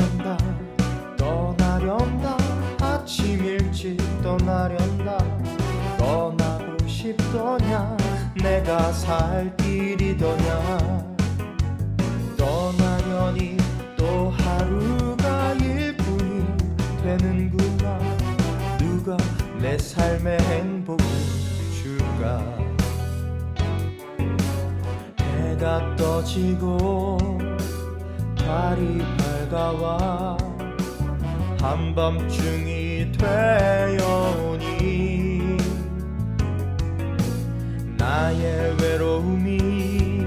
떠나련다. 떠나련다. 아침 일찍 떠나련다. 떠나고 싶더냐? 내가 살 길이더냐? 떠나려니 또 하루가 일뿐이 되는구나. 누가 내 삶의 행복을 줄까? 해가 떠지고 달이 밝 아와 한밤중이 되어오니 나의 외로움이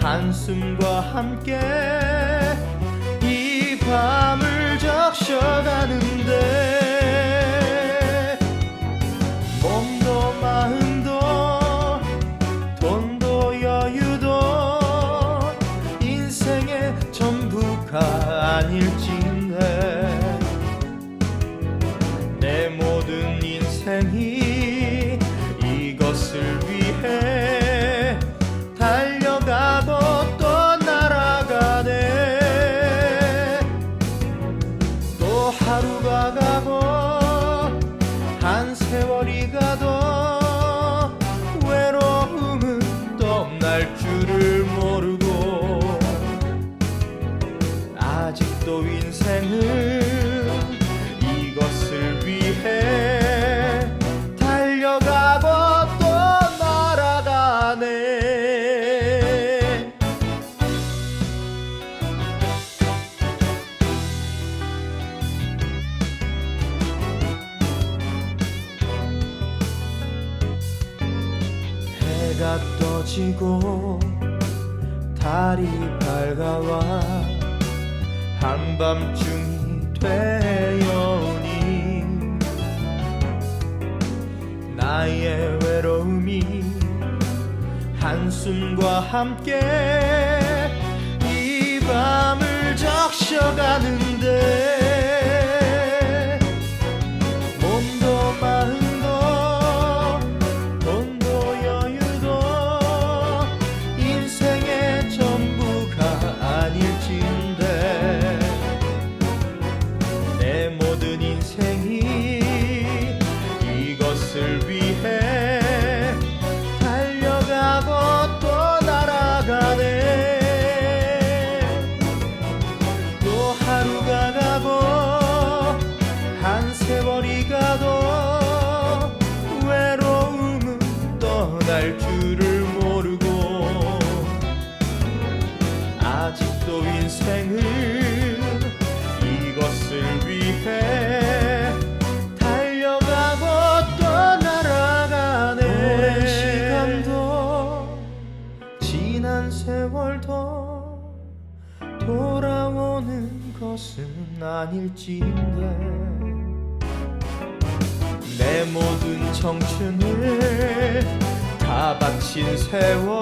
한숨과 함께 이 밤을 적셔가는 아닐진데 내 모든 인생이 이것을 위해 인생은 이것을 위해 달려가고 또 날아가네 해가 떠지고 달이 밝아와 한밤중이 되어오니 나의 외로움이 한숨과 함께 이 밤을 적셔가는 이것을 위해 달려가고 또 날아가네 세월도 돌아오는 것은 아닐진데 내 모든 청춘을 다 바친 세월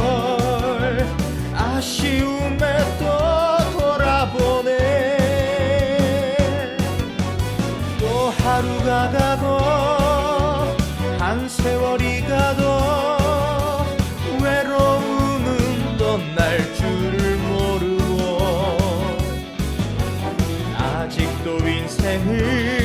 아쉬움에 또 돌아보네. 또 하루가 가고 한 세월이 가도 줄을 모르고 아직도 인생을